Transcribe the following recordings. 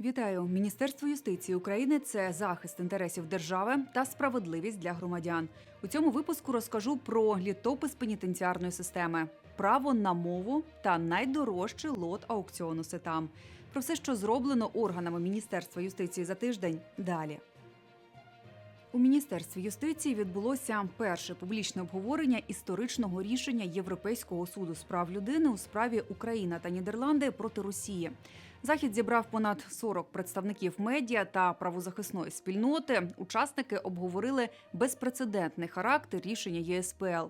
Вітаю! Міністерство юстиції України це захист інтересів держави та справедливість для громадян. У цьому випуску розкажу про літопис пенітенціарної системи, право на мову та найдорожчий лот аукціону сетам. Про все, що зроблено органами Міністерства юстиції за тиждень. Далі. У міністерстві юстиції відбулося перше публічне обговорення історичного рішення Європейського суду з прав людини у справі Україна та Нідерланди проти Росії. Захід зібрав понад 40 представників медіа та правозахисної спільноти. Учасники обговорили безпрецедентний характер рішення ЄСПЛ.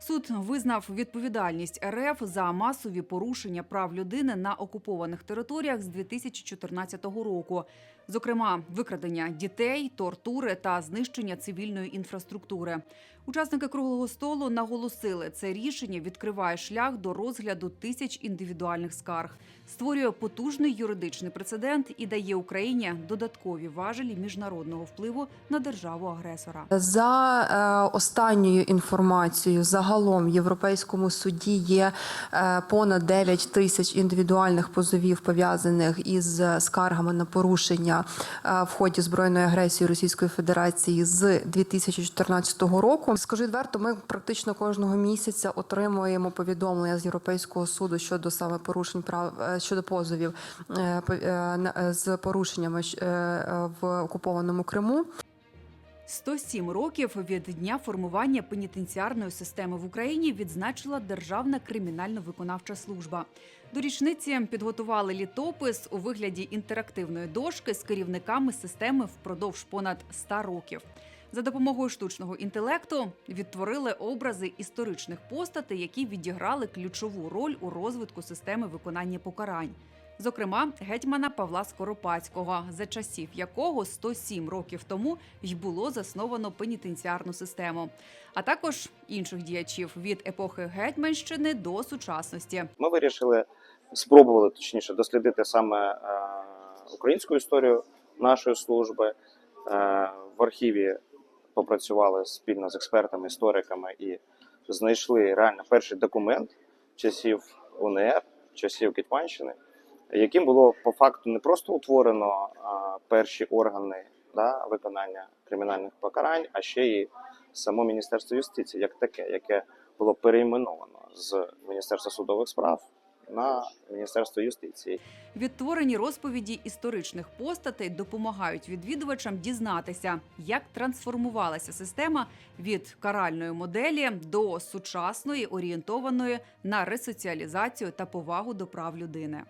Суд визнав відповідальність РФ за масові порушення прав людини на окупованих територіях з 2014 року, зокрема викрадення дітей, тортури та знищення цивільної інфраструктури. Учасники круглого столу наголосили, це рішення відкриває шлях до розгляду тисяч індивідуальних скарг, створює потужний юридичний прецедент і дає Україні додаткові важелі міжнародного впливу на державу агресора. За е, останньою інформацією, загалом в Європейському суді є е, понад 9 тисяч індивідуальних позовів пов'язаних із скаргами на порушення е, в ході збройної агресії Російської Федерації з 2014 року. Скажу відверто, ми практично кожного місяця отримуємо повідомлення з Європейського суду щодо саме порушень прав е, щодо позовів е, е, з порушеннями в окупованому Криму. 107 років від дня формування пенітенціарної системи в Україні відзначила Державна кримінально-виконавча служба. До річниці підготували літопис у вигляді інтерактивної дошки з керівниками системи впродовж понад 100 років. За допомогою штучного інтелекту відтворили образи історичних постатей, які відіграли ключову роль у розвитку системи виконання покарань. Зокрема, гетьмана Павла Скоропадського, за часів якого 107 років тому й було засновано пенітенціарну систему, а також інших діячів від епохи гетьманщини до сучасності. Ми вирішили спробували точніше дослідити саме е, українську історію нашої служби. Е, в архіві попрацювали спільно з експертами, істориками і знайшли реально перший документ часів УНР, часів Гетьманщини, яким було по факту не просто утворено е, перші органи да, виконання кримінальних покарань, а ще й само Міністерство юстиції, як таке, яке було перейменовано з Міністерства судових справ на Міністерство юстиції. Відтворені розповіді історичних постатей допомагають відвідувачам дізнатися, як трансформувалася система від каральної моделі до сучасної, орієнтованої на ресоціалізацію та повагу до прав людини.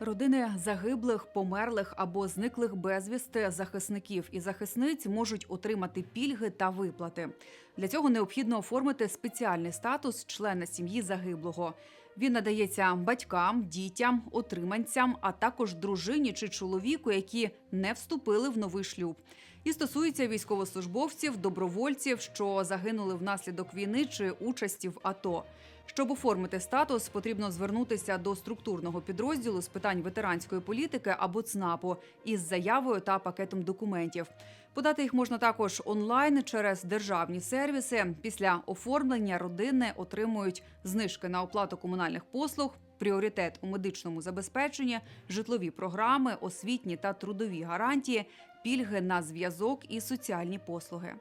Родини загиблих, померлих або зниклих безвісти захисників і захисниць можуть отримати пільги та виплати. Для цього необхідно оформити спеціальний статус члена сім'ї загиблого. Він надається батькам, дітям, отриманцям, а також дружині чи чоловіку, які не вступили в новий шлюб. І стосується військовослужбовців, добровольців, що загинули внаслідок війни чи участі в АТО. Щоб оформити статус, потрібно звернутися до структурного підрозділу з питань ветеранської політики або ЦНАПу із заявою та пакетом документів. Подати їх можна також онлайн через державні сервіси. Після оформлення родини отримують знижки на оплату комунальних послуг, пріоритет у медичному забезпеченні, житлові програми, освітні та трудові гарантії, пільги на зв'язок і соціальні послуги.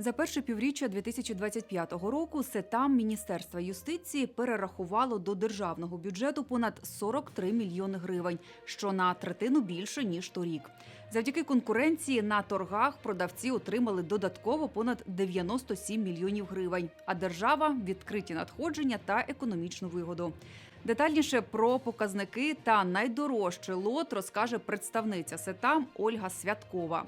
За перше півріччя 2025 року СЕТАМ Міністерства юстиції перерахувало до державного бюджету понад 43 мільйони гривень, що на третину більше ніж торік. Завдяки конкуренції на торгах продавці отримали додатково понад 97 мільйонів гривень, а держава відкриті надходження та економічну вигоду. Детальніше про показники та найдорожчий лот розкаже представниця СЕТАМ Ольга Святкова.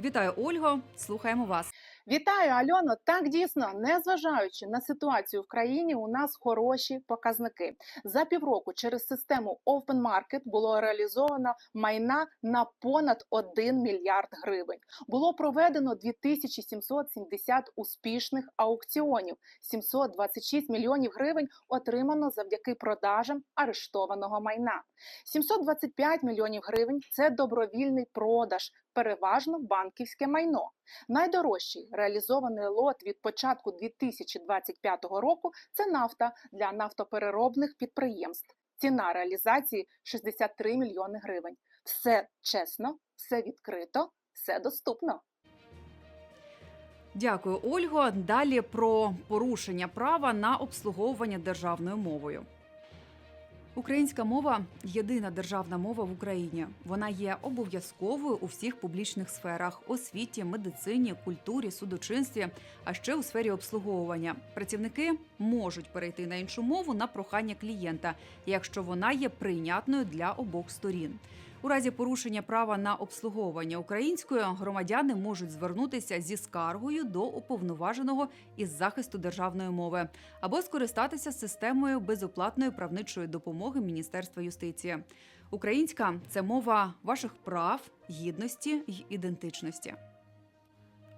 Вітаю, Ольго! Слухаємо вас. Вітаю, Альоно. Так дійсно, незважаючи на ситуацію в країні, у нас хороші показники. За півроку через систему Open Market було реалізовано майна на понад 1 мільярд гривень. Було проведено 2770 успішних аукціонів. 726 мільйонів гривень отримано завдяки продажам арештованого майна. 725 мільйонів гривень це добровільний продаж, переважно банківське майно. Найдорожчий реалізований лот від початку 2025 року це нафта для нафтопереробних підприємств. Ціна реалізації 63 мільйони гривень. Все чесно, все відкрито, все доступно. Дякую, Ольго. Далі про порушення права на обслуговування державною мовою. Українська мова єдина державна мова в Україні. Вона є обов'язковою у всіх публічних сферах: освіті, медицині, культурі, судочинстві, а ще у сфері обслуговування. Працівники можуть перейти на іншу мову на прохання клієнта, якщо вона є прийнятною для обох сторін. У разі порушення права на обслуговування українською громадяни можуть звернутися зі скаргою до уповноваженого із захисту державної мови або скористатися системою безоплатної правничої допомоги Міністерства юстиції. Українська це мова ваших прав, гідності й ідентичності.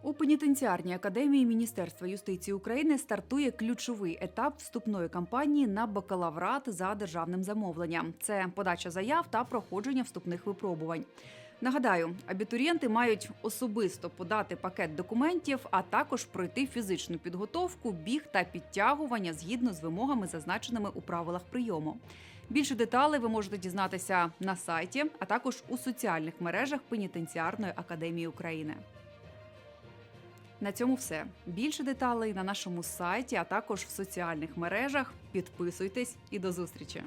У пенітенціарній академії Міністерства юстиції України стартує ключовий етап вступної кампанії на бакалаврат за державним замовленням. Це подача заяв та проходження вступних випробувань. Нагадаю, абітурієнти мають особисто подати пакет документів, а також пройти фізичну підготовку, біг та підтягування згідно з вимогами, зазначеними у правилах прийому. Більше деталей ви можете дізнатися на сайті, а також у соціальних мережах Пенітенціарної академії України. На цьому все. Більше деталей на нашому сайті, а також в соціальних мережах. Підписуйтесь і до зустрічі!